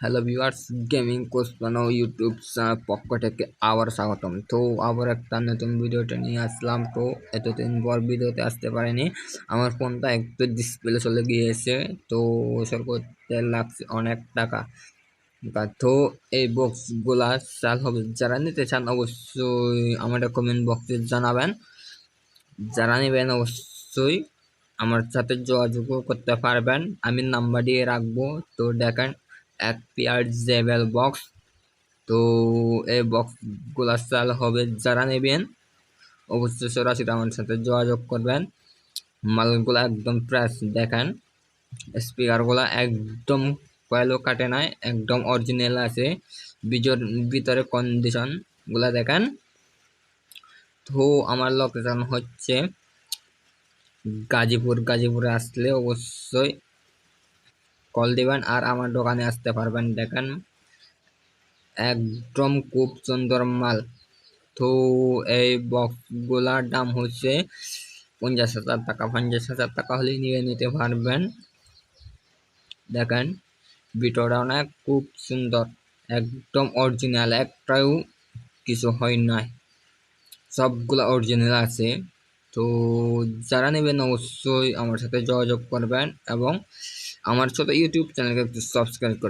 Hello viewers gaming coach বানাও YouTube পক্ষ থেকে আবার স্বাগতম। তো আবার একটা নতুন ভিডিওটা নিয়ে আসলাম। তো এতদিন পর ভিডিওতে আসতে পারিনি। আমার ফোনটা একটু ডিসপ্লে চলে গিয়েছে। তো ওসব করতে লাগছে অনেক টাকা। তা এই বক্সগুলা চাল হবে। যারা নিতে চান অবশ্যই আমাদের কমেন্ট বক্সে জানাবেন। যারা নেবেন অবশ্যই আমার সাথে যোগাযোগ করতে পারবেন। আমি নাম্বার দিয়ে রাখব। তো দেখেন এক পেয়ার জেবেল বক্স। তো এই বক্সগুলো চাল হবে যারা নেবেন, অবশ্যই সরাসরি আমার সাথে যোগাযোগ করবেন। মালগুলো একদম ফ্রেশ দেখেন। স্পিকারগুলো একদম কয়েলও কাটে নাই, একদম অরিজিনাল আছে। বিজোর ভিতরে কন্ডিশনগুলো দেখেন। তো আমার লোকেশন হচ্ছে গাজীপুর। গাজীপুরে আসলে অবশ্যই কল দিবেন আর আমার দোকানে আসতে পারবেন। দেখেন, একদম খুব সুন্দর মাল। তো এই বক্সগুলার দাম হচ্ছে পঞ্চাশ হাজার টাকা। পঞ্চাশ হাজার টাকা হলে নিয়ে নিতে পারবেন। দেখেন, ভিতরটা অনেক খুব সুন্দর, একদম অরিজিনাল একটাও কিছু হয় নাই। সবগুলো অরিজিনাল আছে। তো যারা নেবেন অবশ্যই আমার সাথে যোগাযোগ করবেন এবং আমার ছোট ইউটিউব চ্যানেলকে একটু সাবস্ক্রাইব করবেন